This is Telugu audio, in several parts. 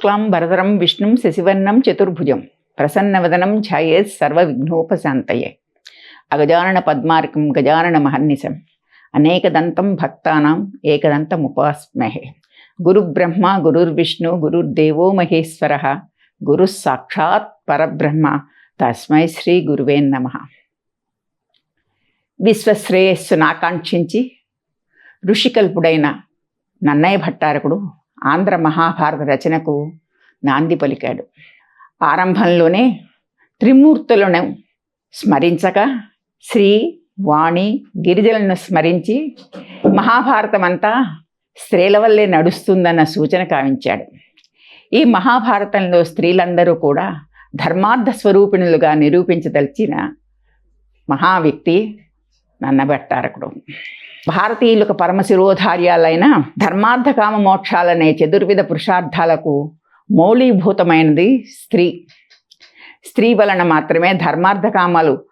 శుక్లాం వరదరం విష్ణుం శశివర్ణం చతుర్భుజం. ప్రసన్నవదనం ఛాయేత్ సర్వవిఘ్నోపశాంతయే. అగజానన పద్మార్కం గజానన మహర్నిశం. అనేకదంతం భక్తానాం ఏకదంతం ఉపాస్మహే. గురుబ్రహ్మ గురుర్విష్ణు గురుర్దేవో మహేశ్వర. గురు సాక్షాత్ పరబ్రహ్మ. తస్మై శ్రీ గురువే నమ. విశ్వశ్రేయస్సును ఆకాంక్షించి ఋషికల్పుడైన నన్నయ్య భట్టారకుడు ఆంధ్ర మహాభారత రచనకు నాంది పలికాడు. ఆరంభంలోనే త్రిమూర్తులను స్మరించక శ్రీ వాణి గిరిజలను స్మరించి మహాభారతం అంతా స్త్రీల వల్లే నడుస్తుందన్న సూచన కావించాడు. ఈ మహాభారతంలో స్త్రీలందరూ కూడా ధర్మార్థ స్వరూపిణులుగా నిరూపించదలిచిన మహా వ్యక్తి భారతీయులకు పరమశిరోధార్యాలైన ధర్మార్థ కామ మోక్షాలనే చతుర్విధ పురుషార్థాలకు మౌలీభూతమైనది స్త్రీ. స్త్రీ వలన మాత్రమే ధర్మార్థకామాలు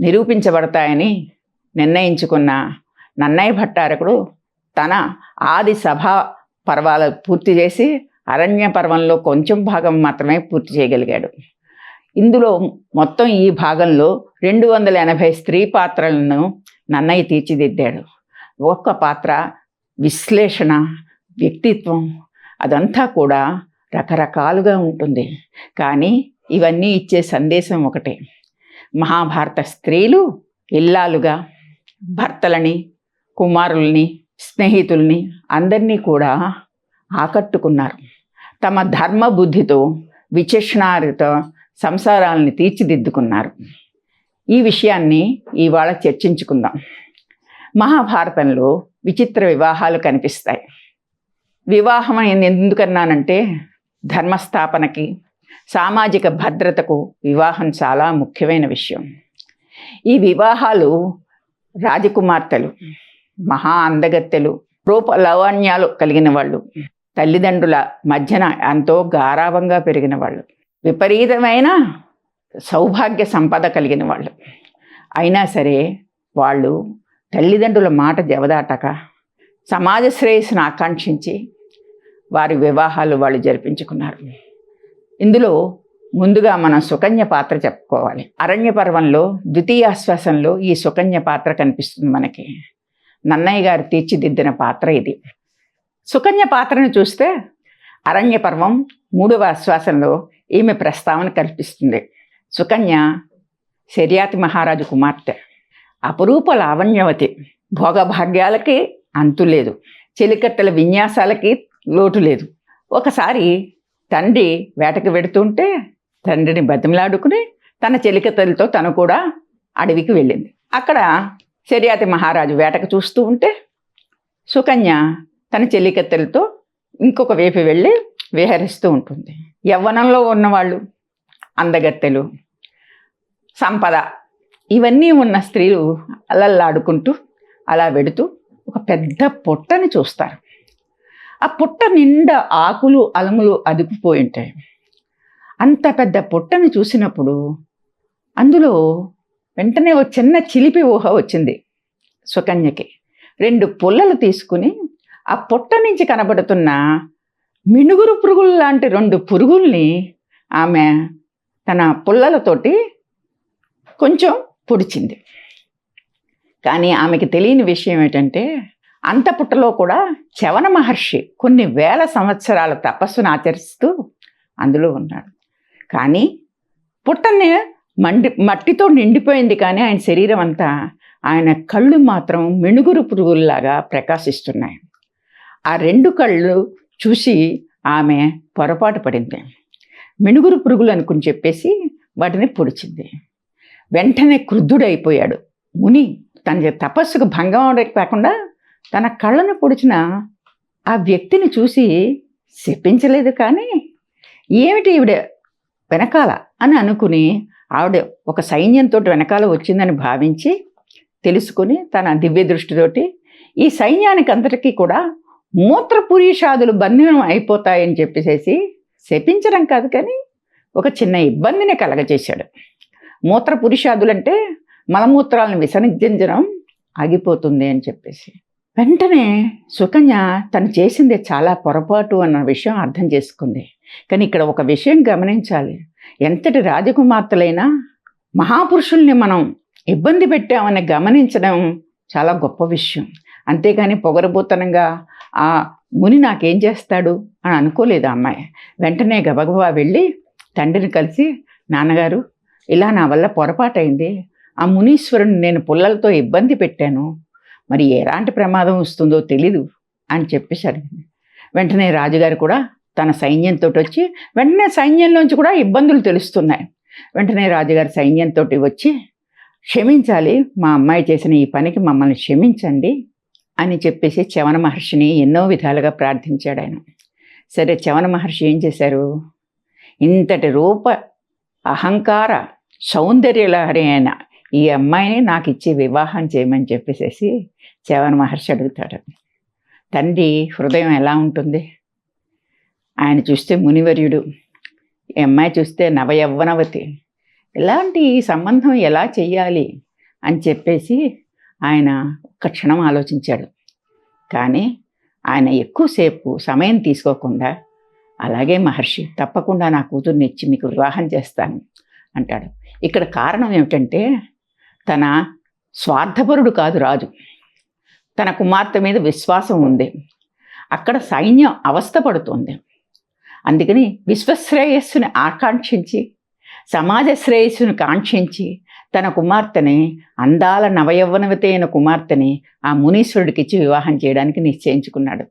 నిరూపించబడతాయని నిర్ణయించుకున్న నన్నయ్య భట్టారకుడు తన ఆది సభా పర్వాలు పూర్తి చేసి అరణ్య పర్వంలో కొంచెం భాగం మాత్రమే పూర్తి చేయగలిగాడు. ఇందులో మొత్తం ఈ భాగంలో రెండు వందల ఎనభై స్త్రీ పాత్రలను నన్నయ్య తీర్చిదిద్దాడు. ఒక్క పాత్ర విశ్లేషణ వ్యక్తిత్వం అదంతా కూడా రకరకాలుగా ఉంటుంది. కానీ ఇవన్నీ ఇచ్చే సందేశం ఒకటే. మహాభారత స్త్రీలు ఇల్లాలుగా భర్తలని కుమారుల్ని స్నేహితుల్ని అందరినీ కూడా ఆకట్టుకున్నారు. తమ ధర్మ బుద్ధితో విచక్షణారిత సంసారాలని తీర్చిదిద్దుకున్నారు. ఈ విషయాన్ని ఇవాళ చర్చించుకుందాం. మహాభారతంలో విచిత్ర వివాహాలు కనిపిస్తాయి. వివాహం ఎందుకన్నానంటే ధర్మస్థాపనకి సామాజిక భద్రతకు వివాహం చాలా ముఖ్యమైన విషయం. ఈ వివాహాలు రాజకుమార్తెలు మహా అందగత్తెలు రూప లవణ్యాలు కలిగిన వాళ్ళు తల్లిదండ్రుల మధ్యన ఎంతో గారాభంగా పెరిగిన వాళ్ళు విపరీతమైన సౌభాగ్య సంపద కలిగిన వాళ్ళు. అయినా సరే వాళ్ళు తల్లిదండ్రుల మాట జవదాటక సమాజ శ్రేయస్సును ఆకాంక్షించి వారి వివాహాలు వాళ్ళు జరిపించుకున్నారు. ఇందులో ముందుగా మనం సుకన్య పాత్ర చెప్పుకోవాలి. అరణ్య పర్వంలో ద్వితీయాశ్వాసంలో ఈ సుకన్య పాత్ర కనిపిస్తుంది మనకి. నన్నయ్య గారు తీర్చిదిద్దిన పాత్ర ఇది. సుకన్య పాత్రను చూస్తే అరణ్య పర్వం మూడవ ఆశ్వాసంలో ఈమె ప్రస్తావన కల్పిస్తుంది. సుకన్య శర్యాతి మహారాజు కుమార్తె. అపురూప లావణ్యవతి. భోగభాగ్యాలకి అంతు లేదు చెలికత్తెల విన్యాసాలకి లోటు లేదు. ఒకసారి తండ్రి వేటకు వెడుతుంటే తండ్రిని బతిమలాడుకుని తన చెలికత్తెలతో తను కూడా అడవికి వెళ్ళింది. అక్కడ శర్యాతి మహారాజు వేటకు చూస్తూ ఉంటే సుకన్య తన చెల్లికత్తెలతో ఇంకొక వైపు వెళ్ళి విహరిస్తూ ఉంటుంది. యవ్వనంలో ఉన్నవాళ్ళు అందగత్తెలు సంపద ఇవన్నీ ఉన్న స్త్రీలు అలల్లాడుకుంటూ అలా వెడుతూ ఒక పెద్ద పుట్టని చూస్తారు. ఆ పుట్ట నిండా ఆకులు అలములు అదుపుపోయి ఉంటాయి అంత పెద్ద పుట్టని చూసినప్పుడు అందులో వెంటనే ఓ చిన్న చిలిపి ఊహ వచ్చింది సుకన్యకి. రెండు పుల్లలు తీసుకుని ఆ పుట్ట నుంచి కనబడుతున్న మినుగురు పురుగులు లాంటి రెండు పురుగుల్ని ఆమె తన పుల్లలతోటి కొంచెం పొడిచింది. కానీ ఆమెకి తెలియని విషయం ఏంటంటే అంత పుట్టలో కూడా చవన మహర్షి కొన్ని వేల సంవత్సరాల తపస్సును ఆచరిస్తూ అందులో ఉన్నాడు. కానీ పుట్టని మండి మట్టితో నిండిపోయింది కానీ ఆయన శరీరం అంతా ఆయన కళ్ళు మాత్రం మిణుగురు పురుగుల్లాగా ప్రకాశిస్తున్నాయి. ఆ రెండు కళ్ళు చూసి ఆమె పొరపాటు పడింది. మిణుగురు పురుగులు అనుకుని చెప్పేసి వాటిని పొడిచింది. వెంటనే క్రుద్ధుడైపోయాడు. ముని తన తపస్సుకు భంగం కాకుండా తన కళ్ళను పొడిచిన ఆ వ్యక్తిని చూసి శపించలేదు కానీ ఏమిటి ఈవిడ వెనకాల అని అనుకుని ఆవిడ ఒక సైన్యంతో వెనకాల వచ్చిందని భావించి తెలుసుకుని తన దివ్య దృష్టితోటి ఈ సైన్యానికి అంతటికీ కూడా మూత్రపురీషాదులు బంధనం అయిపోతాయని చెప్పేసేసి శపించడం కాదు కానీ ఒక చిన్న ఇబ్బందిని కలగజేశాడు. మూత్రపురుషాదులంటే మలమూత్రాలను విసర్జించడం ఆగిపోతుంది అని చెప్పేసి. వెంటనే సుకన్య తను చేసింది చాలా పొరపాటు అన్న విషయం అర్థం చేసుకుంది. కానీ ఇక్కడ ఒక విషయం గమనించాలి. ఎంతటి రాజకుమార్తెలైనా మహాపురుషుల్ని మనం ఇబ్బంది పెట్టామని గమనించడం చాలా గొప్ప విషయం. అంతేగాని పొగరబోతనంగా ఆ ముని నాకేం చేస్తాడు అని అనుకోలేదు అమ్మాయి. వెంటనే గబగబా వెళ్ళి తండ్రిని కలిసి నాన్నగారు ఇలా నా వల్ల పొరపాటైంది. ఆ మునీశ్వరుని నేను పుల్లలతో ఇబ్బంది పెట్టాను. మరి ఎలాంటి ప్రమాదం వస్తుందో తెలీదు అని చెప్పేసి అడిగింది. వెంటనే రాజుగారు కూడా తన సైన్యంతో వచ్చి వెంటనే సైన్యంలోంచి కూడా ఇబ్బందులు తెలుస్తున్నాయి. వెంటనే రాజుగారి సైన్యంతో వచ్చి క్షమించాలి మా అమ్మాయి చేసిన ఈ పనికి మమ్మల్ని క్షమించండి అని చెప్పేసి చవన మహర్షిని ఎన్నో విధాలుగా ప్రార్థించాడు ఆయన. సరే చవన మహర్షి ఏం చేశారు? ఇంతటి రూప అహంకార సౌందర్యలహరి అయిన ఈ అమ్మాయిని నాకు ఇచ్చి వివాహం చేయమని చెప్పేసేసి చవన్ మహర్షి అడుగుతాడు. తండ్రి హృదయం ఎలా ఉంటుంది? ఆయన చూస్తే మునివర్యుడు ఈ అమ్మాయి చూస్తే నవయవ్వనవతి ఇలాంటి సంబంధం ఎలా చెయ్యాలి అని చెప్పేసి ఆయన ఒక్క క్షణం ఆలోచించాడు. కానీ ఆయన ఎక్కువసేపు సమయం తీసుకోకుండా అలాగే మహర్షి తప్పకుండా నా కూతుర్ని ఇచ్చి మీకు వివాహం చేస్తాను అంటాడు. ఇక్కడ కారణం ఏమిటంటే తన స్వార్థపరుడు కాదు రాజు. తన కుమార్తె మీద విశ్వాసం ఉంది. అక్కడ సైన్యం అవస్థపడుతుంది. అందుకని విశ్వశ్రేయస్సుని ఆకాంక్షించి సమాజ శ్రేయస్సును కాంక్షించి తన కుమార్తెని అందాల నవయవ్వనవతి అయిన కుమార్తెని ఆ మునీశ్వరుడికిచ్చి వివాహం చేయడానికి నిశ్చయించుకున్నాడు.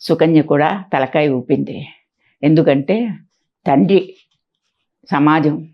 సుకన్య కూడా తలకాయ ఊపింది. ఎందుకంటే తండ్రి సమాజం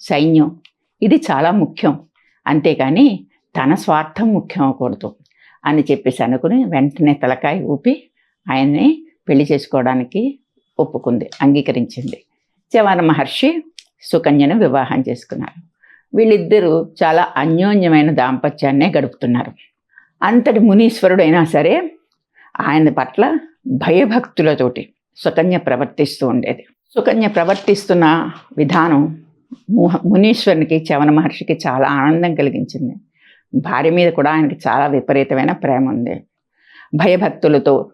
సైన్యం ఇది చాలా ముఖ్యం. అంతేకాని తన స్వార్థం ముఖ్యం అవ్వకూడదు అని చెప్పేసి అనుకుని వెంటనే తలకాయ ఊపి ఆయన్ని పెళ్ళి చేసుకోవడానికి ఒప్పుకుంది అంగీకరించింది. చవన మహర్షి సుకన్యను వివాహం చేసుకున్నారు. వీళ్ళిద్దరూ చాలా అన్యోన్యమైన దాంపత్యాన్నే గడుపుతున్నారు. అంతటి మునీశ్వరుడైనా సరే ఆయన పట్ల భయభక్తులతోటి సుకన్య ప్రవర్తిస్తూ ఉండేది. సుకన్య ప్రవర్తిస్తున్న విధానం మునీశ్వరునికి చవన మహర్షికి చాలా ఆనందం కలిగించింది. భార్య మీద కూడా ఆయనకి చాలా విపరీతమైన ప్రేమ ఉంది. భయభక్తులతో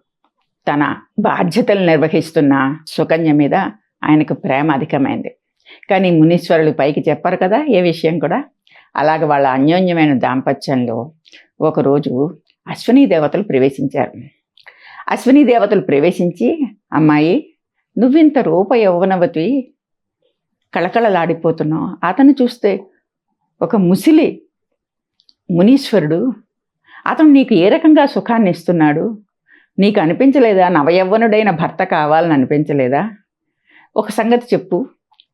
తన బాధ్యతలు నిర్వహిస్తున్న సుకన్య మీద ఆయనకు ప్రేమ అధికమైంది. కానీ మునీశ్వరులు పైకి చెప్పారు కదా ఏ విషయం కూడా? అలాగ వాళ్ళ అన్యోన్యమైన దాంపత్యంలో ఒకరోజు అశ్విని దేవతలు ప్రవేశించారు. అశ్విని దేవతలు ప్రవేశించి అమ్మాయి నువ్వింత రూప యౌవనవతి కళకళలాడిపోతున్నావు. అతను చూస్తే ఒక ముసిలి మునీశ్వరుడు అతను నీకు ఏ రకంగా సుఖాన్ని ఇస్తున్నాడు? నీకు అనిపించలేదా? నవయవ్వనుడైన భర్త కావాలని అనిపించలేదా? ఒక సంగతి చెప్పు.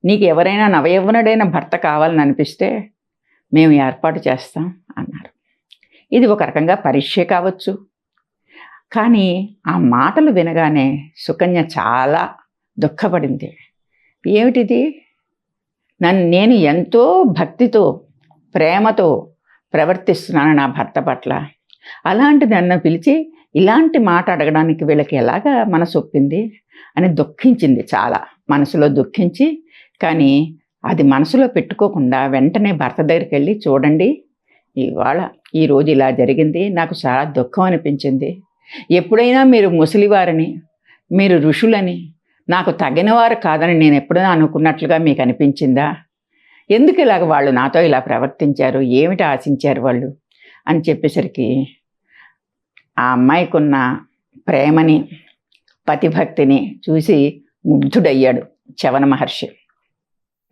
నీకు ఎవరైనా నవయవ్వనుడైన భర్త కావాలని అనిపిస్తే మేము ఏర్పాటు చేస్తాం అన్నారు. ఇది ఒక రకంగా పరీక్షే కావచ్చు. కానీ ఆ మాటలు వినగానే సుకన్య చాలా దుఃఖపడింది. ఏమిటిది? నన్ను నేను ఎంతో భక్తితో ప్రేమతో ప్రవర్తిస్తున్నాను నా భర్త పట్ల. అలాంటిది నన్ను పిలిచి ఇలాంటి మాట అడగడానికి వీళ్ళకి ఎలాగా మనసు ఒప్పింది అని దుఃఖించింది చాలా. మనసులో దుఃఖించి కానీ అది మనసులో పెట్టుకోకుండా వెంటనే భర్త దగ్గరికి వెళ్ళి చూడండి ఇవాళ ఈరోజు ఇలా జరిగింది నాకు చాలా దుఃఖం అనిపించింది. ఎప్పుడైనా మీరు ముసలివారని మీరు ఋషులని నాకు తగినవారు కాదని నేను ఎప్పుడూ అనుకున్నట్లుగా మీకు అనిపించిందా? ఎందుకు ఇలాగ వాళ్ళు నాతో ఇలా ప్రవర్తించారు? ఏమిటి ఆశించారు వాళ్ళు? అని చెప్పేసరికి ఆ అమ్మాయికున్న ప్రేమని పతిభక్తిని చూసి ముగ్ధుడయ్యాడు చవన మహర్షి.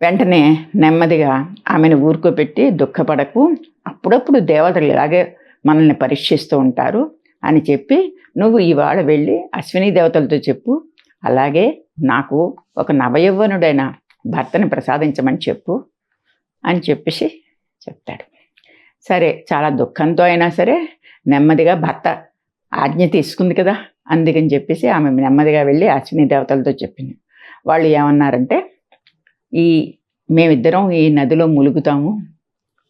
వెంటనే నెమ్మదిగా ఆమెను ఊరుకోపెట్టి దుఃఖపడకు అప్పుడప్పుడు దేవతలు ఇలాగే మనల్ని పరీక్షిస్తూ ఉంటారు అని చెప్పి నువ్వు ఇవాళ వెళ్ళి అశ్విని దేవతలతో చెప్పు అలాగే నాకు ఒక నవయవ్వనుడైన భర్తని ప్రసాదించమని చెప్పు అని చెప్పేసి చెప్తాడు. సరే చాలా దుఃఖంతో అయినా సరే నెమ్మదిగా భర్త ఆజ్ఞ తీసుకుంది కదా అందుకని చెప్పేసి ఆమె నెమ్మదిగా వెళ్ళి అశ్విని దేవతలతో చెప్పింది. వాళ్ళు ఏమన్నారంటే ఈ మేమిద్దరం ఈ నదిలో ములుగుతాము.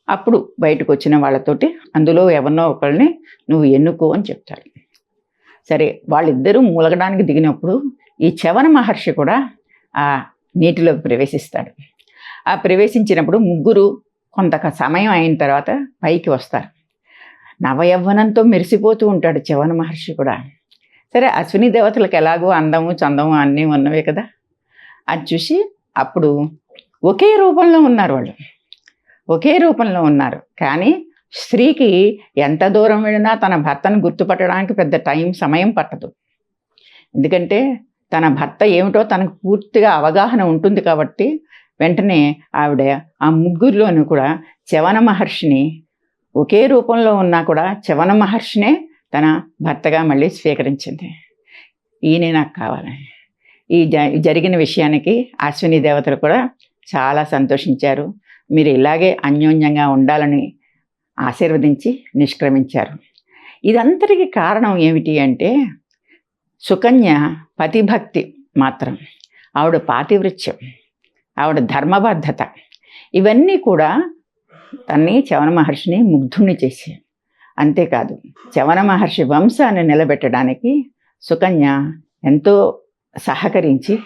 అప్పుడు బయటకు వచ్చిన వాళ్ళతోటి అందులో ఎవరినో ఒకరిని నువ్వు ఎన్నుకో అని చెప్తాడు సరే వాళ్ళిద్దరూ మూలగడానికి దిగినప్పుడు ఈ చవన మహర్షి కూడా ఆ నీటిలోకి ప్రవేశిస్తాడు. ఆ ప్రవేశించినప్పుడు ముగ్గురు కొంత సమయం అయిన తర్వాత పైకి వస్తారు. నవయవ్వనంతో మెరిసిపోతూ ఉంటాడు చవన మహర్షి కూడా. సరే అశ్విని దేవతలకు ఎలాగో అందము చందము అన్నీ ఉన్నవే కదా? అది చూసి అప్పుడు ఒకే రూపంలో ఉన్నారు వాళ్ళు. ఒకే రూపంలో ఉన్నారు. కానీ స్త్రీకి ఎంత దూరం వెళ్ళినా తన భర్తను గుర్తుపట్టడానికి పెద్ద టైం సమయం పట్టదు. ఎందుకంటే తన భర్త ఏమిటో తనకు పూర్తిగా అవగాహన ఉంటుంది కాబట్టి వెంటనే ఆవిడ ఆ ముగ్గురిలోనూ కూడా చవన మహర్షిని ఒకే రూపంలో ఉన్నా కూడా చవన మహర్షినే తన భర్తగా మళ్ళీ స్వీకరించింది. ఈయనే నాకు కావాలి. ఈ జ జరిగిన విషయానికి అశ్విని దేవతలు కూడా చాలా సంతోషించారు. మీరు ఇలాగే అన్యోన్యంగా ఉండాలని ఆశీర్వదించి నిష్క్రమించారు. ఇదంతటికి కారణం ఏమిటి అంటే సుకన్య పతిభక్తి మాత్రం. ఆవిడ పాతివృత్యం ఆవిడ ధర్మబద్ధత. ఇవన్నీ కూడా తన్ని చవన మహర్షిని ముగ్ధుణ్ణి చేసి అంతేకాదు చవన మహర్షి వంశాన్ని నిలబెట్టడానికి సుకన్య ఎంతో సహకరించి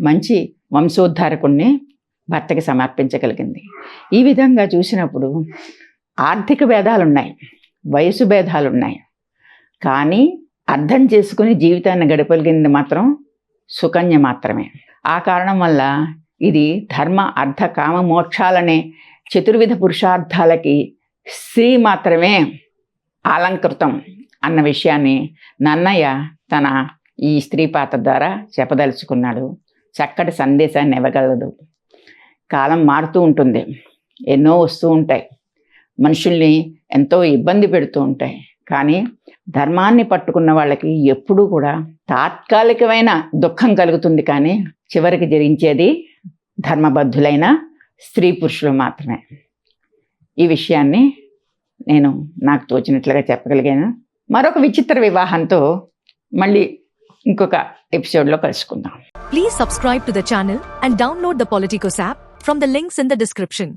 మంచి వంశోద్ధారకుణ్ణి భర్తకి సమర్పించగలిగింది. ఈ విధంగా చూసినప్పుడు ఆర్థిక భేదాలు ఉన్నాయి వయసు భేదాలు ఉన్నాయి కానీ అర్థం చేసుకుని జీవితాన్ని గడపగలిగింది మాత్రం సుకన్య మాత్రమే. ఆ కారణం వల్ల ఇది ధర్మ అర్థ కామ మోక్షాలనే చతుర్విధ పురుషార్థాలకి స్త్రీ మాత్రమే అలంకృతం అన్న విషయాన్ని నన్నయ్య తన ఈ స్త్రీ పాత్ర ద్వారా చెప్పదలుచుకున్నాడు. చక్కటి సందేశాన్ని ఇవ్వగలదు. కాలం మారుతూ ఉంటుంది. ఎన్నో వస్తూ ఉంటాయి. మనుషుల్ని ఎంతో ఇబ్బంది పెడుతూ ఉంటాయి. కానీ ధర్మాన్ని పట్టుకున్న వాళ్ళకి ఎప్పుడూ కూడా తాత్కాలికమైన దుఃఖం కలుగుతుంది కానీ చివరికి జరించేది ధర్మబద్ధులైన స్త్రీ పురుషులు మాత్రమే. ఈ విషయాన్ని నేను నాకు తోచినట్లుగా చెప్పగలిగాను. మరొక విచిత్ర వివాహంతో మళ్ళీ ఇంకొక ఎపిసోడ్లో కలుసుకుందాం. Please subscribe to the channel and download the Politicos app from the links in the description